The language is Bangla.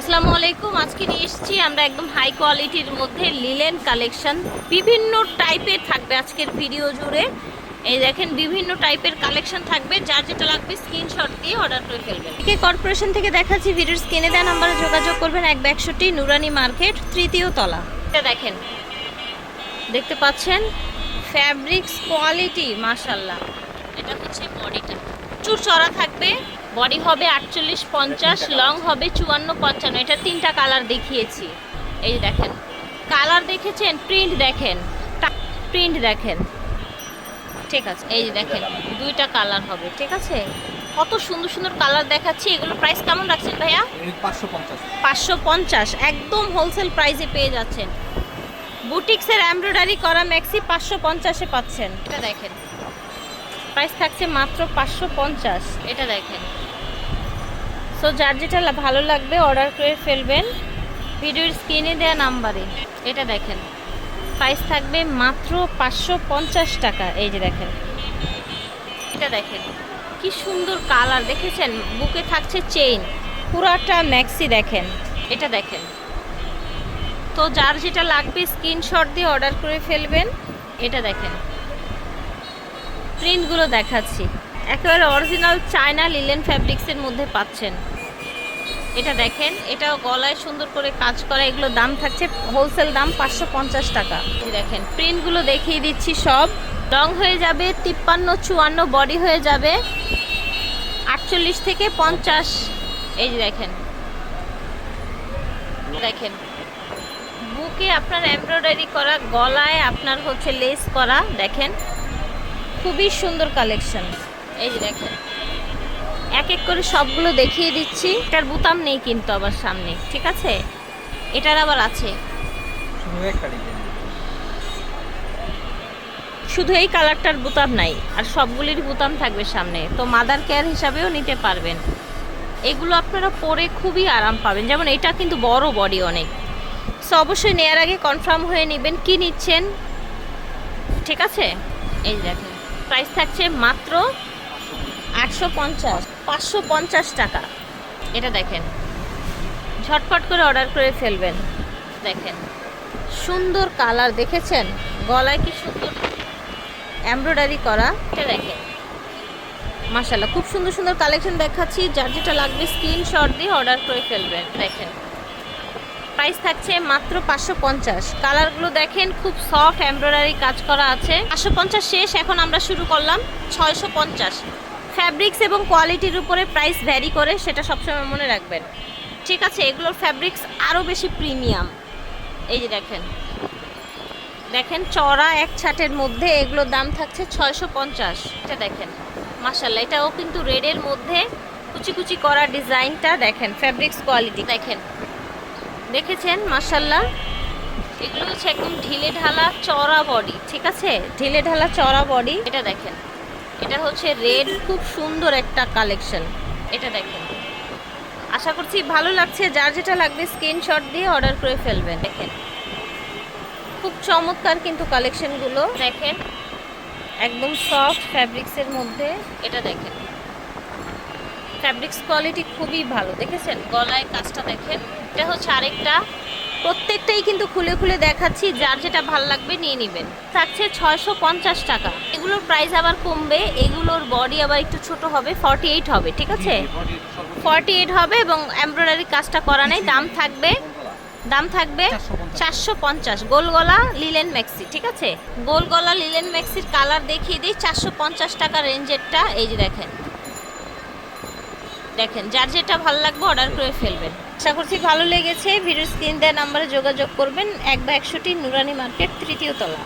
আসসালামু আলাইকুম। আজকে নিয়ে এসেছি আমরা একদম হাই কোয়ালিটির মধ্যে লিলেন কালেকশন বিভিন্ন টাইপের থাকবে আজকের ভিডিও জুড়ে। এই দেখেন, বিভিন্ন টাইপের কালেকশন থাকবে। যার যেটা লাগবে স্ক্রিনশট দিয়ে অর্ডার করে ফেলবেন। একে কর্পোরেশন থেকে দেখাচ্ছি, ভিডিওর স্ক্রিনে দেওয়া নাম্বারে যোগাযোগ করবেন এক একশোটি নুরানি মার্কেট তৃতীয় তলা। এটা দেখেন, দেখতে পাচ্ছেন? ফ্যাব্রিক্স কোয়ালিটি মাশাল্লাহ এটা হচ্ছে বডিটা। চুর চড়া থাকবে বডি হবে আটচল্লিশ পঞ্চাশ লং হবে চুয়ান্ন পঞ্চান্ন। এটা তিনটা কালার দেখিয়েছি। এই দেখেন কালার দেখেছেন প্রিন্ট দেখেন প্রিন্ট দেখেন। ঠিক আছে এই যে দেখেন দুইটা কালার হবে ঠিক আছে? কত সুন্দর সুন্দর কালার দেখাচ্ছি এগুলো প্রাইস কেমন রাখছেন ভাইয়া? পাঁচশো পঞ্চাশ। পাঁচশো পঞ্চাশ একদম হোলসেল প্রাইসে পেয়ে যাচ্ছেন। বুটিক্সের এমব্রয়ডারি করা ম্যাক্সি পাঁচশো পঞ্চাশে পাচ্ছেন। এটা দেখেন প্রাইস থাকছে মাত্র পাঁচশো পঞ্চাশ। এটা দেখেন। সো যার যেটা ভালো লাগবে অর্ডার করে ফেলবেন। ভিডিওর স্ক্রিনে দেওয়া নাম্বারে। এটা দেখেন। প্রাইস থাকবে মাত্র পাঁচশো পঞ্চাশ টাকা। এই যে দেখেন। এটা দেখেন। কি সুন্দর কালার, দেখেছেন? বুকে থাকছে চেইন। পুরাটা ম্যাক্সি দেখেন। এটা দেখেন। তো যার যেটা লাগবে স্ক্রিনশট দিয়ে অর্ডার করে ফেলবেন। এটা দেখেন। প্রিন্টগুলো দেখাচ্ছি। একেবারে অরিজিনাল চায়না লিলেন ফ্যাব্রিক্সের মধ্যে পাচ্ছেন। এটা দেখেন, এটাও গলায় সুন্দর করে কাজ করা, এগুলো দাম থাকছে হোলসেল দাম পাঁচশো পঞ্চাশ টাকা। দেখেন প্রিন্টগুলো দেখিয়ে দিচ্ছি সব। রং হয়ে যাবে তিপ্পান্ন, চুয়ান্ন বডি হয়ে যাবে আটচল্লিশ থেকে পঞ্চাশ। এই দেখেন। দেখেন, বুকে আপনার এমব্রয়ডারি করা, গলায় আপনার হচ্ছে লেস করা, দেখেন। খুবই সুন্দর কালেকশন এই যে দেখেন এক এক করে সবগুলো দেখিয়ে দিচ্ছি। এটার বুতাম নেই কিন্তু আবার সামনে ঠিক আছে? এটার আবার আছে। শুধু এই কালারটার বুতাম নাই আর সবগুলির বুতাম থাকবে সামনে। তো মাদার কেয়ার হিসাবেও নিতে পারবেন। এগুলো আপনারা পরে খুবই আরাম পাবেন। যেমন এটা কিন্তু বড় বডি অনেক। সো অবশ্যই নেওয়ার আগে কনফার্ম হয়ে নেবেন কি নিচ্ছেন। ঠিক আছে? এই দেখেন প্রাইস থাকছে মাত্র আটশো পঞ্চাশ, পাঁচশো পঞ্চাশ টাকা। এটা দেখেন। ঝটপট করে অর্ডার করে ফেলবেন। দেখেন, সুন্দর কালার, দেখেছেন? গলায় কি সুন্দর এমব্রয়ডারি করা। এটা দেখেন। মাশাল্লাহ খুব সুন্দর সুন্দর কালেকশন দেখাচ্ছি। যার যেটা লাগবে স্ক্রিনশট দিয়ে অর্ডার করে ফেলবেন। দেখেন। প্রাইস থাকছে মাত্র পাঁচশো পঞ্চাশ। কালারগুলো দেখেন, খুব সফট এমব্রয়ডারি কাজ করা আছে। পাঁচশো পঞ্চাশ শেষ, এখন আমরা শুরু করলাম ছয়শো পঞ্চাশ। ফ্যাব্রিক্স এবং কোয়ালিটির উপরে প্রাইস ভ্যারি করে, সেটা সবসময় মনে রাখবেন। ঠিক আছে, এগুলোর ফ্যাব্রিক্স আরও বেশি প্রিমিয়াম এই যে দেখেন। দেখেন, চড়া এক ছাটের মধ্যে এগুলোর দাম থাকছে ছয়শো পঞ্চাশ। এটা দেখেন মাসাল্লাহ এটাও কিন্তু রেডের মধ্যে কুচি কুচি করা ডিজাইনটা দেখেন ফ্যাব্রিক্স কোয়ালিটি দেখেন। দেখেছেন? মাসাল্লাহ এগুলো হচ্ছে একদম ঢিলে ঢালা চড়া বডি, ঠিক আছে? ঢিলে ঢালা চড়া বডি। এটা দেখেন। এটা হচ্ছে রেড, খুব সুন্দর একটা কালেকশন। এটা দেখেন। আশা করছি ভালো লাগছে। যার যেটা লাগবে স্ক্রিনশট দিয়ে অর্ডার করে ফেলবেন। দেখেন। খুব চমৎকার কিন্তু কালেকশনগুলো। দেখেন। একদম সফট ফ্যাব্রিক্সের মধ্যে। এটা দেখেন। ফ্যাব্রিক্স কোয়ালিটি খুবই ভালো। দেখেছেন? গলায় কাজটা দেখেন। এটা হচ্ছে আরেকটা। প্রত্যেকটাই কিন্তু খুলে খুলে দেখাচ্ছি যার যেটা ভালো লাগবে নিয়ে নেবেন। থাকছে ছয়শো পঞ্চাশ টাকা। এগুলোর প্রাইস আবার কমবে এগুলোর বডি আবার একটু ছোট হবে ফর্টি এইট হবে ঠিক আছে? ফর্টি এইট হবে এবং এমব্রয়ডারি কাজটা করা নেই দাম থাকবে দাম থাকবে চারশো পঞ্চাশ। গোল গলা লিলেন ম্যাক্সি ঠিক আছে? গোল গলা লিলেন ম্যাক্সির কালার দেখিয়ে দিই চারশো পঞ্চাশ টাকা রেঞ্জেরটা এই যে দেখেন। দেখেন যার যেটা ভালো লাগবে অর্ডার করে ফেলবেন। আশা করছি ভালো লেগেছে। ভিডিও স্ক্রিন দেওয়া নাম্বারে যোগাযোগ করবেন। এক বা একশোটি নুরানি মার্কেট তৃতীয় তলা।